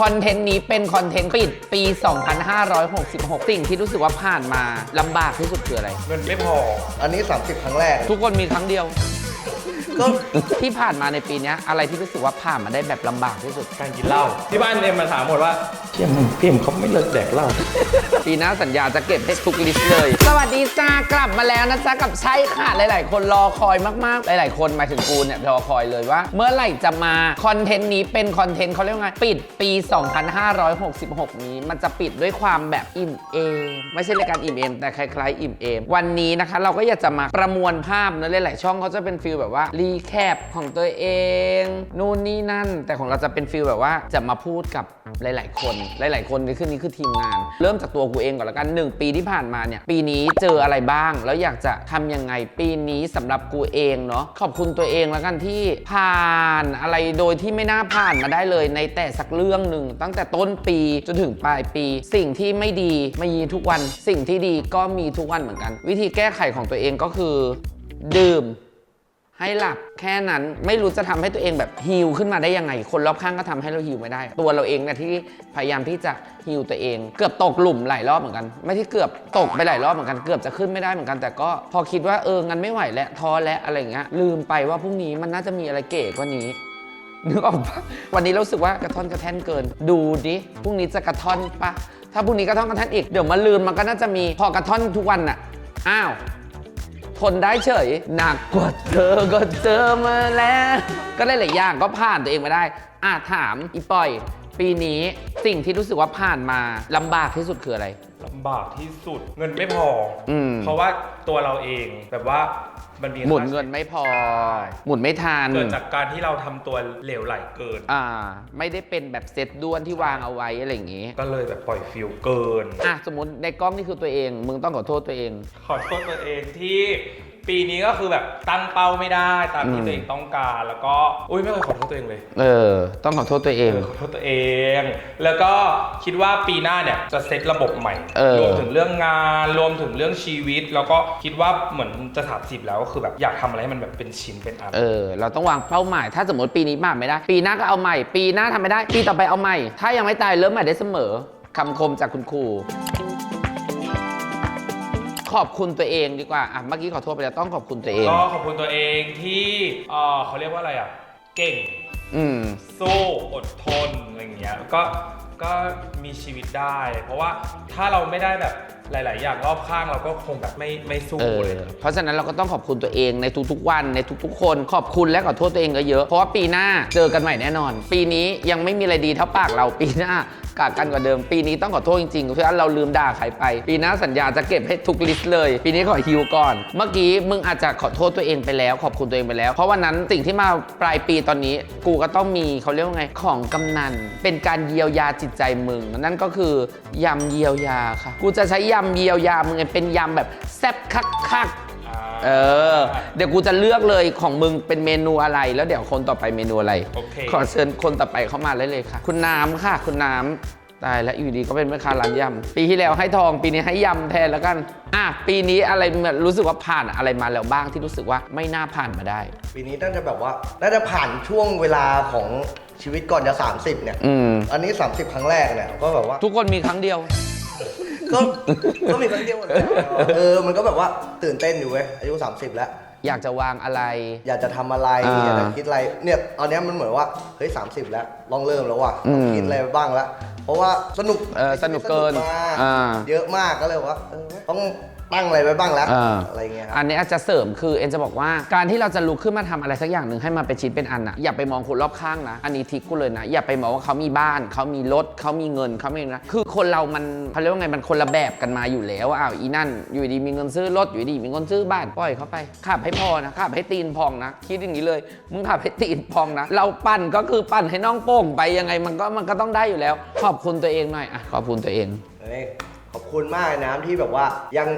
คอนเทนต์นี้เป็นคอนเทนต์ปิดปี 2566 สิ่งที่รู้สึกว่าผ่านมาลำบากที่สุดคืออะไร เงินไม่พอ อันนี้ 30 ครั้งแรก ทุกคนมีครั้งเดียว ก็ที่ผ่านมาในปีเนี้ยอะไรที่รู้สึกว่าผ่านมาได้แบบลำบากที่สุด การกินเหล้าที่บ้านเอ็มมาถามหมดว่าเชี่ยมึงพี่เอ็มเขาไม่เลิกแดกเหล้าปีหน้าสัญญาจะเก็บให้ทุกลิสต์เลย สวัสดีจ้ากลับมาแล้วนะจ๊ะกับใช่ค่ะหลาย ๆ คนรอคอยมาก ๆ หลาย ๆ คนหมายถึงกูเนี่ยรอคอยเลยว่า เมื่อไหร่จะมาคอนเทนต์นี้เป็นคอนเทนต์เขาเรียกว่าไงปิดปี 2566 นี้ มันจะปิดด้วยความแบบอิ่มเอมไม่ใช่รายการอิ่มเอมแต่คล้าย ๆ อิ่มเอมวันนี้นะคะ เราก็อยากจะมาประมวลภาพเนอะหลาย ๆ ช่องเขาจะเป็นฟิลแบบว่ารีแคปของตัวเอง นู่นนี่นั่น แต่ของเราจะเป็นฟิลแบบว่าจะมาพูดกับหลาย ๆ คน หลาย ๆ คนนี่คือนี่คือทีมงาน เริ่มจากตัวกูเองก่อนละกัน 1 ปีที่ผ่านมาเนี่ย ปีนี้เจออะไรบ้าง แล้วอยากจะทำยังไงปีนี้สำหรับกูเองเนาะ ขอบคุณตัวเองแล้วกันที่ผ่านอะไรโดยที่ไม่น่าผ่านมาได้เลย ในแต่สักเรื่องหนึ่งตั้งแต่ต้นปีจนถึงปลายปี สิ่งที่ไม่ดีไม่มีทุกวัน สิ่งที่ดีก็มีทุกวันเหมือนกัน วิธีแก้ไขของตัวเองก็คือ ดื่ม ให้หลับแค่นั้นไม่รู้จะทำให้ตัวเองแบบฮิลขึ้นมาได้ยังไง คนรอบข้างก็ทำให้เราฮิลไม่ได้ ตัวเราเองเนี่ยที่พยายามที่จะฮิลตัวเอง เกือบตกหลุมหลายรอบเหมือนกัน ไม่ที่เกือบตกไปหลายรอบเหมือนกันเกือบจะขึ้นไม่ได้เหมือนกัน แต่ก็พอคิดว่าเอองั้นไม่ไหวแล้วท้อแล้วอะไรอย่างเงี้ยลืมไปว่าพรุ่งนี้มันน่าจะมีอะไรเก๋กว่านี้นึกออกปะวันนี้เราสึกว่ากระท่อนกระแท่นเกิน ดูดิพรุ่งนี้จะกระท่อนปะถ้าพรุ่งนี้กระท่อนกระแท่นอีกเดี๋ยวมาลืมมันก็น่าจะมีพอกระท่อนทุกวันน่ะอ้าว ทนได้เฉย หนักกว่าเธอก็เจอมาแล้ว ก็ได้หลายอย่างก็ผ่านตัวเองมาได้อะถามอีปอย ปีนี้สิ่งที่รู้สึกว่าผ่านมาลำบากที่สุดคืออะไร ลำบากที่สุดเงินไม่พออมเพราะว่าตัวเราเองแบบว่า มันมีหมุนค่าเงินไม่พอ หมุนไม่ทัน เกิดจากการที่เราทำตัวเหลวไหลเกิน อ่า ไม่ได้เป็นแบบเซตด้วนที่วางเอาไว้อะไรอย่างงี้ ก็เลยแบบปล่อยฟิลเกิน อะสมมติในกล้องนี่คือตัวเอง มึงต้องขอโทษตัวเอง ขอโทษตัวเองที่ ปีนี้ก็คือแบบตั้งเป้าไม่ได้ตามอืที่มตัวเองต้องการ แล้วก็อุ้ยไม่เคยขอโทษตัวเองเลยเออ ต้องขอโทษตัวเองเออขอโทษตัวเอง แล้วก็คิดว่าปีหน้าเนี่ยจะเซตระบบใหม่เออรวมถึงเรื่องงานรวมถึงเรื่องชีวิต แล้วก็คิดว่าเหมือนจะสามสิบแล้วก็คือแบบอยากทำอะไรให้มันแบบเป็นชิ้นเป็นอันเออ เราต้องวางเป้าหมาย ถ้าสมมติปีนี้ผ่านไม่ได้ ปีหน้าก็เอาใหม่ ปีหน้าทำไม่ได้ ปีต่อไปเอาใหม่ ถ้ายังไม่ตายเริ่มใหม่ได้เสมอคำคมจากคุณครู ขอบคุณตัวเองดีกว่าอะเมื่อกี้ขอโทษไปแล้วต้องขอบคุณตัวเอง ก็ขอบคุณตัวเองที่เออเขาเรียกว่าอะไรอะ เก่ง อืม สู้อดทนอะไรอย่างเงี้ยก็ก็มีชีวิตได้ เพราะว่าถ้าเราไม่ได้แบบ หลาย ๆ อย่างรอบข้างเราก็คงแบบไม่ไม่สู้เออเลยเพราะฉะนั้นเราก็ต้องขอบคุณตัวเองในทุกๆ วันในทุกๆ คนขอบคุณและขอโทษตัวเองก็เยอะ เพราะว่าปีหน้าเจอกันใหม่แน่นอน ปีนี้ยังไม่มีอะไรดีเท่าปากเราปีหน้ากากันกว่าเดิม ปีนี้ต้องขอโทษจริงๆเพราะว่าเราลืมด่าใครไป ปีหน้าสัญญาจะเก็บให้ทุกลิสต์เลย ปีนี้ขอฮิวก่อน เมื่อกี้มึงอาจจะขอโทษตัวเองไปแล้ว ขอบคุณตัวเองไปแล้ว เพราะวันนั้นสิ่งที่มาปลายปีตอนนี้ กูก็ต้องมีเขาเรียกว่าไงของกำนันเป็นการเยียวยาจิตใจมึงนั่นก็คือยำเยียวยาค่ะ กูจะใช้ยำเยียวยามึงเป็นยำแบบแซ่บคักๆอ่าเออ เดี๋ยวกูจะเลือกเลยของมึงเป็นเมนูอะไร แล้วเดี๋ยวคนต่อไปเมนูอะไรโอเคขอเชิญคนต่อไปเข้ามาเลยเลยค่ะ คุณน้ำค่ะ คุณน้ำตายแล้วอยู่ดีก็เป็นแม่ค้าร้านยำปีที่แล้วให้ทองปีนี้ให้ยำแทนแล้วกัน อะปีนี้อะไรแบบรู้สึกว่าผ่านอะไรมาแล้วบ้างที่รู้สึกว่าไม่น่าผ่านมาได้ ปีนี้น่าจะแบบว่าน่าจะผ่านช่วงเวลาของชีวิตก่อนจะ 30 เนี่ยอืมอันนี้ 30 ครั้งแรกเนี่ยก็แบบว่า ทุกคนมีครั้งเดียว ก็ก็มีครั้งเดียวหมดเลยเออมันก็แบบว่าตื่นเต้นอยู่เว้ยอายุ 30 แล้ว อยากจะวางอะไร อยากจะทำอะไรอ่าอยากจะคิดอะไรเนี่ยตอนเนี้ยมันเหมือนว่าเฮ้ย30แล้วลองเริ่มแล้วว่ะอืมต้องคิดอะไรบ้างแล้วเพราะว่าสนุกเออสนุกเกินสมากอ่า เยอะมากก็เลยว่าเออต้อง ตั้งอะไรไว้บ้างแล้วอ่าอะไรเงี้ยครับ อันนี้อาจจะเสริมคือเอ็นจะบอกว่าการที่เราจะลุกขึ้นมาทำอะไรสักอย่างหนึ่งให้มันเป็นชิ้นเป็นอันอะอย่าไปมองคนรอบข้างนะ อันนี้ทิกกูเลยนะ อย่าไปมองว่าเขามีบ้านเขามีรถเขามีเงินเขาไม่นะคือคนเรามันเขาเรียกว่าไงมันคนละแบบกันมาอยู่แล้วอ้าวอีนั่น อยู่ดีมีเงินซื้อรถอยู่ดีมีเงินซื้อบ้านปล่อยเขาไปขับให้พอนะขับให้ตีนพองนะ คิดอย่างนี้เลยมึงขับให้ตีนพองนะ เราปั่นก็คือปั่นให้น้องโป่งไปยังไงมันก็มันก็ต้องได้อยู่แล้ว ขอบคุณตัวเองหน่อยอะขอบคุณตัวเอง เฮ้ยขอบคุณมากนะที่แบบว่ายัง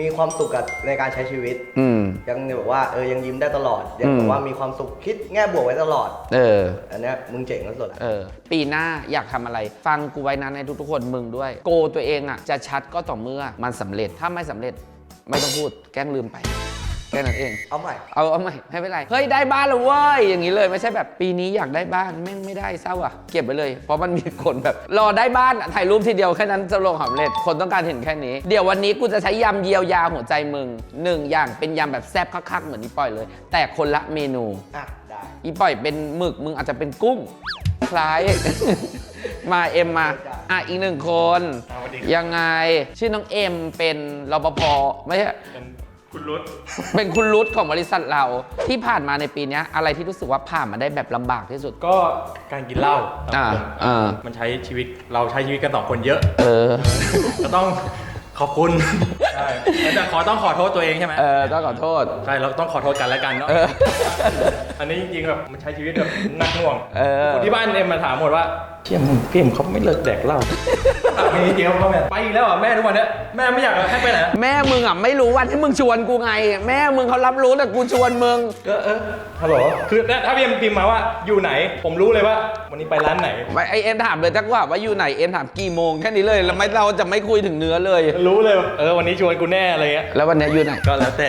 มีความสุขกับในการใช้ชีวิต อืม ยังแบบว่าเออยังยิ้มได้ตลอดยังอืมแบบว่ามีความสุขคิดแง่บวกไว้ตลอด เออ อันเนี้ยมึงเจ๋งที่สุดละเออ ปีหน้าอยากทำอะไร ฟังกูไว้นะในทุกๆคนมึงด้วย โกตัวเองอะ จะชัดก็ต่อเมื่อมันสำเร็จถ้าไม่สำเร็จไม่ต้องพูดแกล้งลืมไปแค่นั้นเอง เอาใหม่ เอาเอาใหม่ไม่เป็นไร เฮ้ยได้บ้านแล้วเว้ยอย่างนี้เลยไม่ใช่แบบปีนี้อยากได้บ้านแม่งไม่ได้เศร้าอะเก็บไปเลย เพราะมันมีคนแบบ รอได้บ้านอะถ่ายรูปทีเดียวแค่นั้นจะลงสำเร็จคนต้องการเห็นแค่นี้ เดี๋ยววันนี้กูจะใช้ยำเยียวยาหัวใจมึงหนึ่งอย่างเป็นยำแบบแซ่บคักๆเหมือนนี่ปล่อยเลย แต่คนละเมนู อะ ได้ อีปล่อยเป็นหมึกมึงอาจจะเป็นกุ้ง คล้าย มาเอ็มมาอะอีกหนึ่งคนสวัสดียังไงชื่อน้องเอ็มเป็นรปภไม่ใช่ เป็น คุณรุตเป็นคุณรุตของบริษัทเราที่ผ่านมาในปีเนี้ยอะไรที่รู้สึกว่าผ่านมาได้แบบลำบากที่สุด ก็การกินเหล้าอ่าครับผมอ่า มันใช้ชีวิตเราใช้ชีวิตกันสองคนเยอะ เออ ก็ต้องขอบคุณใช่แต่ขอต้องขอโทษตัวเองใช่ไหมเออต้องขอโทษ ใช่เราต้องขอโทษกันแล้วกันเนาะ เออ อันนี้จริงๆแบบมันใช้ชีวิตแบบหนักหน่วงเออ คนที่บ้านเอ็มมาถามหมดว่าเชี่ยมึงพี่เอ็มเขาไม่เลิกแดกเหล้าถามจริงๆเขาแบบไปอีกแล้วอะแม่ทุกวันเนี้ยแม่ไม่อยากให้ไปไหนแม่มึงอะไม่รู้วันที่มึงชวนกูไง แม่มึงเขารับรู้แต่กูชวนมึง เออเออฮัลโหลคือถ้าพี่เอ็มพิมพ์มาว่าอยู่ไหน ผมรู้เลยว่า วันนี้ไปร้านไหนไม่ไอเอ็มถามเลยถ้าว่าว่าอยู่ไหนเอ็มถามกี่โมงแค่นี้เลยแล้วไม่เราจะไม่คุยถึงเนื้อเลย รู้เลยว่าเออวันนี้ชวนกูแน่อะไรเงี้ยแล้ววันเนี้ยอยู่ไหน ก็แล้วแต่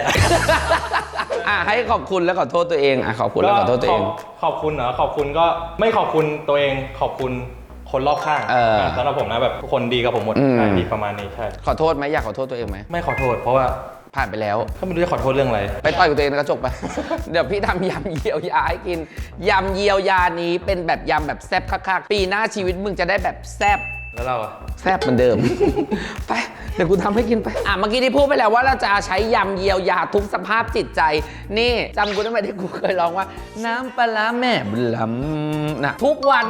อะให้ขอบคุณแล้วขอโทษตัวเองอะขอบคุณแล้วขอโทษตัวเองขบขอบคุณเหรอขอบคุณก็ไม่ขอบคุณตัวเองขอบคุณคนรอบข้างเออสำหรับผมนะแบบทุกคนดีกับผมหมดอืม ใช่ดีประมาณนี้ใช่ขอโทษไหมอยากขอโทษตัวเองไหมไม่ขอโทษ เพราะว่าผ่านไปแล้ว ก็ไม่รู้จะขอโทษเรื่องอะไร ไปต่อยกับตัวเองในกระจกไป เดี๋ยวพี่ทำยำเยียวยาให้กิน ยำเยียวยานี้เป็นแบบยำแบบแซ่บคักๆ ปีหน้าชีวิตมึงจะได้แบบแซ่บ แล้วเราอะแซ่บเหมือนเดิม ไป เดี๋ยวกูทำให้กินไป อะเมื่อกี้ที่พูดไปแล้วว่าเราจะใช้ยำเยียวยาทุกสภาพจิตใจ นี่จำกูได้ไหมที่กูเคยร้องว่า น้ำปลาร้าแม่บุญล้ำนะทุกวัน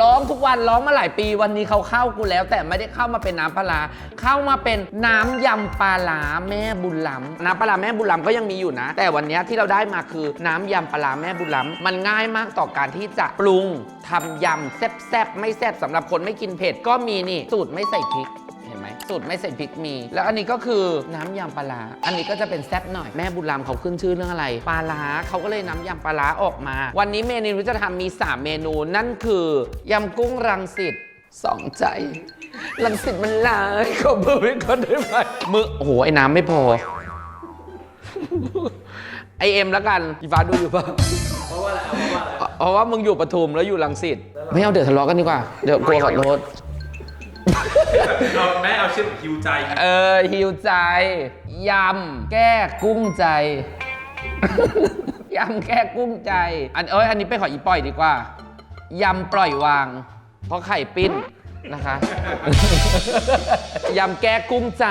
ร้องทุกวันร้องมาหลายปีวันนี้เขาเข้ากูแล้ว แต่ไม่ได้เข้ามาเป็นน้ำปลาร้าเข้ามาเป็นน้ำยำปลาร้าแม่บุญล้ำน้ำปลาร้าแม่บุญล้ำก็ยังมีอยู่นะ แต่วันนี้ที่เราได้มาคือน้ำยำปลาร้าแม่บุญล้ำมันง่ายมากต่อการที่จะปรุงทำยำแซ่บๆไม่แซ่บสำหรับคนไม่กินเผ็ดก็มีนี่สูตรไม่ใส่พริกเห็นไหมสูตรไม่ใส่พริกมี แล้วอันนี้ก็คือน้ำยำปลาร้าอันนี้ก็จะเป็นแซ่บหน่อย แม่บุญรามเขาขึ้นชื่อเรื่องอะไร ปลาร้าเขาก็เลยน้ำยำปลาร้าออกมา วันนี้เมนูที่จะทำมี 3 เมนู นั่นคือยำกุ้งรังสิตสองใจรังสิตมันหลายขอเบอร์ไว้ก่อนได้ไหมมือโอ้โหไอ้น้ำไม่พอไอเอ็มแล้วกันอีฟ้าดูอยู่ปะเพราะว่าอะไรเพราะว่ามึงอยู่ปทุมแล้วอยู่รังสิตไม่เอาเดี๋ยวทะเลาะกันดีกว่าเดี๋ยวกลัวขอโทษ เอาแม่เอาชื่อคิวใจ เออหิวใจยำแก้กุ้งใจ ยำแก้กุ้งใจ อันเอ้ยอันนี้ไปขออีปล่อยดีกว่ายำปล่อยวาง เพราะไข่ปิ้นนะคะ ยำแก้กุ้งใจ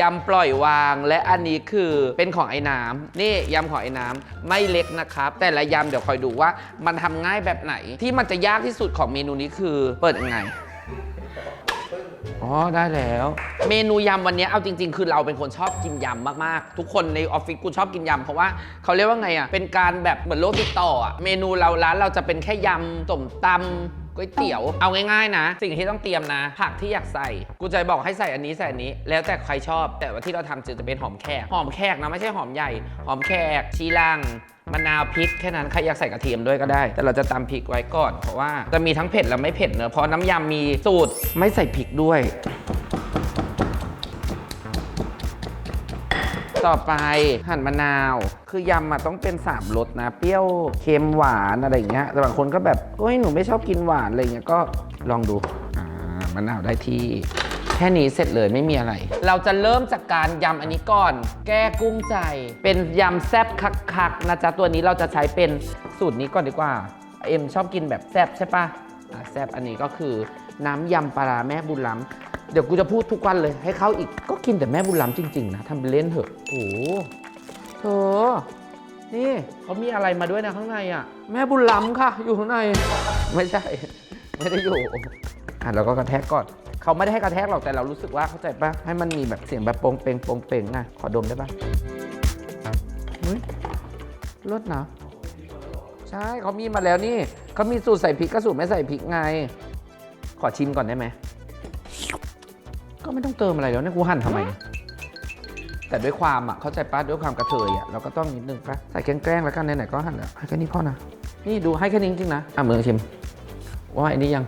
ยำปล่อยวาง และอันนี้คือเป็นของไอ้น้ำนี่ยำของไอ้น้ำไม่เล็กนะครับ แต่ละยำเดี๋ยวคอยดูว่า มันทำง่ายแบบไหน ที่มันจะยากที่สุดของเมนูนี้คือเปิดยังไง อ๋อ ได้แล้ว เมนูยำวันนี้เอาจริง ๆ คือเราเป็นคนชอบกินยำมากๆ ทุกคนในออฟฟิศกูชอบกินยำเพราะว่าเขาเรียกว่าไงอะเป็นการแบบเหมือนโลกติดต่ออะเมนูเราร้านเราจะเป็นแค่ยำต้มตำ ก๋วยเตี๋ยว เอาง่ายๆนะ สิ่งที่ต้องเตรียมนะ ผักที่อยากใส่ กูจะบอกให้ใส่อันนี้ใส่อันนี้ แล้วแต่ใครชอบ แต่ว่าที่เราทำจะเป็นหอมแขก หอมแขกนะไม่ใช่หอมใหญ่ หอมแขก ชีลังมะนาวพริกแค่นั้นใครอยากใส่กระเทียมด้วยก็ได้ แต่เราจะตำพริกไว้ก่อน เพราะว่าจะมีทั้งเผ็ดและไม่เผ็ดเนอะเพราะน้ำยำมีสูตรไม่ใส่พริกด้วย ต่อไปหั่นมะนาว คือยำอะต้องเป็น3รสนะ เปรี้ยวเค็มหวานอะไรอย่างเงี้ยแต่บางคนก็แบบเฮ้ยหนูไม่ชอบกินหวานอะไรเงี้ยก็ลองดูอ่ามะนาวได้ที่แค่นี้เสร็จเลยไม่มีอะไร เราจะเริ่มจากการยำอันนี้ก่อน แก้กุ้งใจ เป็นยำแซ่บคักๆนะจ๊ะ ตัวนี้เราจะใช้เป็นสูตรนี้ก่อนดีกว่า เอ็มชอบกินแบบแซ่บใช่ปะะแซ่บอันนี้ก็คือน้ำยำปลาแม่บุญล้ำ เดี๋ยวกูจะพูดทุกวันเลย ให้เขาอีกก็กินแต่แม่บุญล้ำจริง ๆ นะทำเป็นเล่นเถอะโอ้โหเธอนี่เขามีอะไรมาด้วยนะข้างในอะ แม่บุญล้ำค่ะ อยู่ข้างใน ไม่ใช่ ไม่ได้อยู่อะเราก็กระแทกก่อน เขาไม่ได้ให้กระแทกหรอกแต่เรารู้สึกว่าเข้าใจปะให้มันมีแบบเสียงแบบโปงเปงโปงเปงอะขอดมได้ปะเฮ้ยรสนะใช่เขามีมาแล้วนี่เขามีสูตรใส่พริกกับสูตรไม่ใส่พริกไง ขอชิมก่อนได้ไหม ก็ไม่ต้องเติมอะไรแล้วเนี่ยกูหั่นทำไม แต่ด้วยความอะเข้าใจป้าด้วยความกระเทยอะเราก็ต้องนิดนึงป้าใส่แกล้งๆแล้วกันไหนๆก็หั่นแล้วให้แค่นี้พอนะนี่ดูให้แค่นี้จริงๆนะอะเมืองชิม ว่าอันนี้ยัง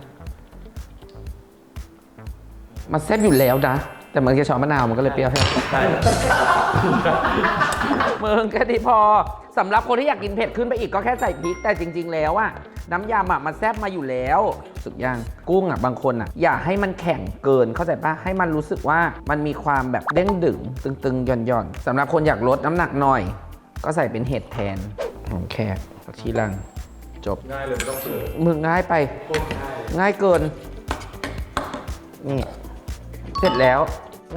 มันแซ่บอยู่แล้วนะแต่มันแค่ช้อนมะนาวมันก็เลยเปรี้ยวใช่ไหมใช่มึงแค่นี้พอสำหรับคนที่อยากกินเผ็ดขึ้นไปอีกก็แค่ใส่พริกแต่จริง ๆ แล้วอะ น้ำยำอะมันแซ่บมาอยู่แล้วสุดยังกุ้งอะบางคนอะอย่าให้มันแข็งเกินเข้าใจปะให้มันรู้สึกว่ามันมีความแบบเด้งดึงตึงๆหย่อนๆสำหรับคนอยากลดน้ำหนักหน่อย ก็ใส่เป็นเห็ดแทนหอมแขกผักชีลังจบง่ายเลยไม่ต้องเสิร์ฟมึงง่ายไปโคตรง่ายง่ายเกิน นี่ เสร็จแล้ว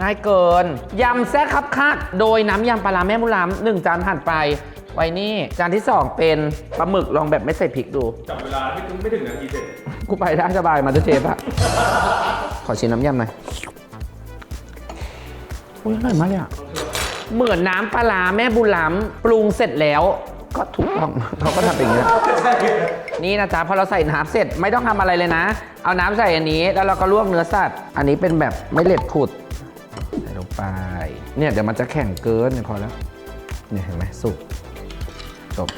ง่ายเกิน ยำแซ่บคับคักโดยน้ำยำปลาร้าแม่บุรามหนึ่งจานผ่านไป ไว้นี่ จานที่ 2 เป็นปลาหมึกลองแบบไม่ใส่พริกดู จับเวลาไม่ถึงไม่ถึงนาทีเสร็จกูไปได้สบายมาสเตอร์เชฟอะขอชิมน้ำยำหน่อยอุ้ยอร่อยมากเลยอะเหมือนน้ำปลาร้าแม่บุญล้ำปรุงเสร็จแล้ว ก็ถูกต้อง เขาก็ทำอย่างนี้แหละนี่นะจ๊ะพอเราใส่น้ำเสร็จไม่ต้องทำอะไรเลยนะ เอาน้ำใส่อันนี้แล้วเราก็ลวกเนื้อสัตว์อันนี้เป็นแบบไม่เล็ดผุดใส่ลงไป เนี่ยเดี๋ยวมันจะแข็งเกินเนี่ยพอแล้วเนี่ยเห็นไหมสุก จบ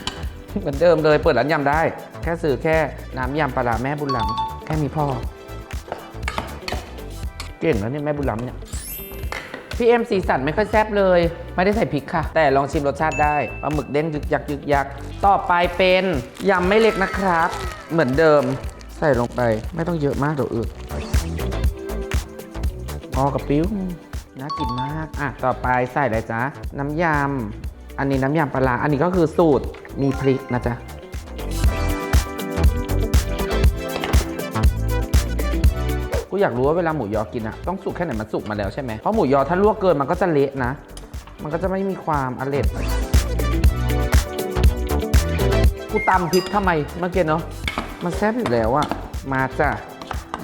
เหมือนเดิมเลยเปิดร้านยำได้ แค่ซื้อแค่น้ำยำปลาร้าแม่บุญล้ำแค่มีพ่อ เก่งแล้วเนี่ยแม่บุญล้ำเนี่ยพี่เอ็มสีสันไม่ค่อยแซ่บเลย ไม่ได้ใส่พริกค่ะ แต่ลองชิมรสชาติได้ปลาหมึกเด้งยึกยักยึกยักต่อไปเป็นยำไม่เล็กนะครับ เหมือนเดิมใส่ลงไปไม่ต้องเยอะมากเดี๋ยวอึดพอกับปิ้วน่ากินมาก อะ ต่อไปใส่อะไรจ๊ะ น้ำยำ อันนี้น้ำยำปลาร้าอันนี้ก็คือสูตรมีพริกนะจ๊ะกูอยากรู้ว่าเวลาหมูยอกินอะต้องสุกแค่ไหนมันสุกมาแล้วใช่ไหมเพราะหมูยอถ้าลวกเกินมันก็จะเละนะ มันก็จะไม่มีความอร่อยกูตำพริกทำไมเมื่อกี้เนาะมันแซ่บอยู่แล้วอะมาจ้ะ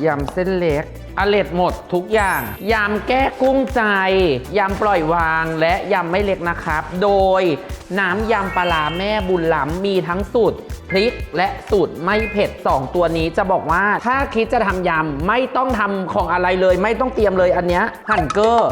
ยำเส้นเล็ก อร่อยหมดทุกอย่าง ยำแก้กุ้งใจ ยำปล่อยวางและยำไม่เล็กนะครับ โดยน้ำยำปลาร้าแม่บุญหลำมีทั้งสูตรพริกและสูตรไม่เผ็ด 2 ตัวนี้จะบอกว่าถ้าคิดจะทำยำไม่ต้องทำของอะไรเลย ไม่ต้องเตรียมเลยอันเนี้ยหั่นเกอร์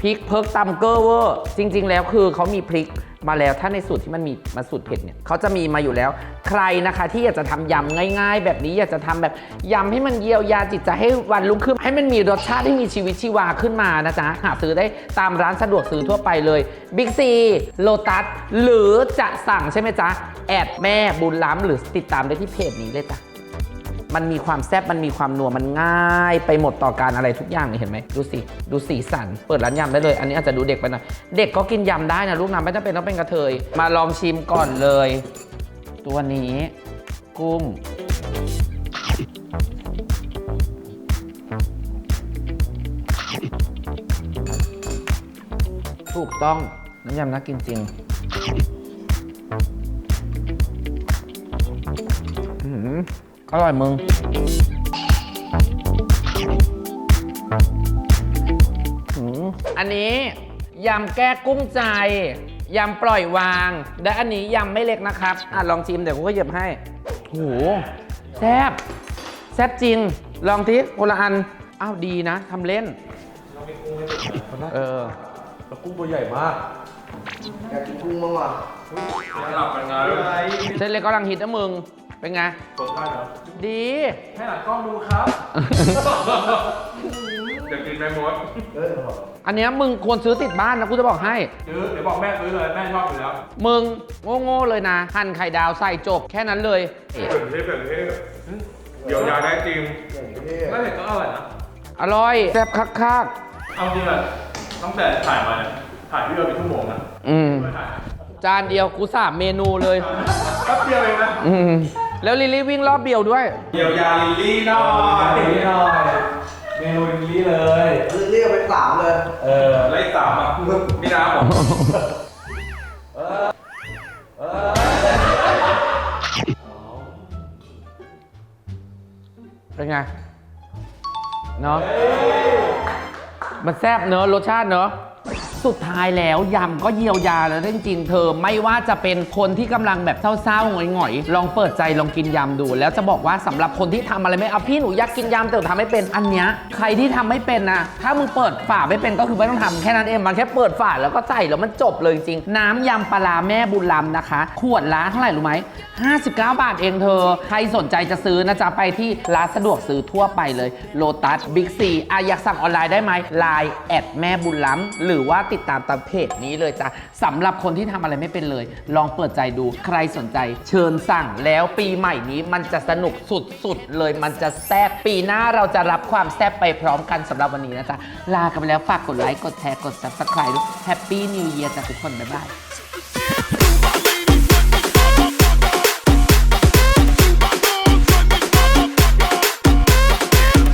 พริกเพิกตำเกอร์เวอร์จริง ๆ แล้วคือเขามีพริกมาแล้วถ้าในสูตรที่มันมีมาสูตรเผ็ดเนี่ยเขาจะมีมาอยู่แล้ว ใครนะคะที่อยากจะทำยำง่าย ๆ แบบนี้อยากจะทำแบบยำให้มันเยียวยาจิตใจให้วันรุ่งขึ้น ให้มันมีรสชาติที่มีชีวิตชีวาขึ้นมานะจ๊ะหาซื้อได้ตามร้านสะดวกซื้อทั่วไปเลยบิ๊กซีโลตัสหรือจะสั่งใช่ไหมจ๊ะแอดแม่บุญล้ำหรือติดตามได้ที่เพจนี้เลยจ้ะ มันมีความแซ่บมันมีความนัวมันง่ายไปหมดต่อการอะไรทุกอย่างเลยเห็นไหมดูสิดูสีสัน เปิดร้านยำได้เลย อันนี้อาจจะดูเด็กไปหน่อยเด็กก็กินยำได้นะลูกนะไม่จำเป็นต้องเป็นกระเทย มาลองชิมก่อนเลย ตัวนี้กุ้งถูกต้องน้ำยำน่ากินจริงอื้อหื ออร่อยมึงหืออันนี้ยำแก้กุ้งใจ ยำปล่อยวาง และอันนี้ยำไม่เล็กนะครับ อะลองชิมเดี๋ยวกูก็เหยียบให้โหแซบแซบจริง ลองทิคนละอัน อ้าวดีนะทำเล่น เออ แล้วกุ้งตัวใหญ่มากอยากกินกุ้งบ้างว่ะไม่หลับกันไงเส้นเล็กก็ลังฮิตนะมึง เป็นไงตัวใกล้แล้วดี ให้หลังกล้องดูครับ เดี๋ยวกินแมงมดเอออันเนี้ยมึงควรซื้อติดบ้านนะกูจะบอกให้ ซื้อเดี๋ยวบอกแม่ซื้อเลย แม่ชอบอยู่แล้วมึงโง่ๆเลยนะหั่นไข่ดาวใส่จบแค่นั้นเลยเปลี่ยนเทปเปลี่ยนเทปเดี๋ยวยาได้จริงอย่างนี้ไม่เห็นก็อร่อยนะ อร่อยแซ่บคักเอาจริงอะตั้งแต่ถ่ายมาเนี่ยถ่ายพี่เราเป็นชั่วโมงนะๆอืม ไม่ถ่ายจานเดียวกูสามเมนูเลย แป๊บเดียวเองนะ อืม แล้วลิลลี่วิ่งรอบเดียวด้วยเยียวยาลิลลี่หน่อยลิลลี่หน่อยเมนูลิลลี่เลย เรียกเป็นสามเลย เออไล่สามอะพี่น้ำบอกเป็นไง เนาะมันแซ่บเนอะรสชาติเนอะ สุดท้ายแล้วยำก็เยียวยาแล้วจริงๆเธอไม่ว่าจะเป็นคนที่กำลังแบบเศร้าๆหงอยๆลองเปิดใจลองกินยำดู แล้วจะบอกว่าสำหรับคนที่ทำอะไรไม่เอาพี่หนูอยากกินยำแต่หนูทำไม่เป็นอันเนี้ยใครที่ทำไม่เป็นนะถ้ามึงเปิดฝาไม่เป็นก็คือไม่ต้องทำแค่นั้นเองมันแค่เปิดฝาแล้วก็ใส่แล้วมันจบเลยจริงๆน้ำยำปลาร้าแม่บุญลำนะคะ ขวดละเท่าไหร่รู้ไหม59 บาทเองเธอ ใครสนใจจะซื้อนะจ๊ะไปที่ร้านสะดวกซื้อทั่วไปเลยโลตัสบิ๊กซีอะอยากสั่งออนไลน์ได้ไหมไลน์แอดแม่บุญล้ำหรือว่าติดตามตามเพจนี้เลยจ้ะสำหรับคนที่ทำอะไรไม่เป็นเลย ลองเปิดใจดูใครสนใจ เชิญสั่งแล้วปีใหม่นี้มันจะสนุกสุดๆเลยมันจะแซ่บปีหน้าเราจะรับความแซ่บไปพร้อมกันสำหรับวันนี้นะจ๊ะลากันไปแล้วฝากกดไลค์กดแชร์กด subscribe ด้วย Happy New Year จ้ะทุกคนบ๊ายบาย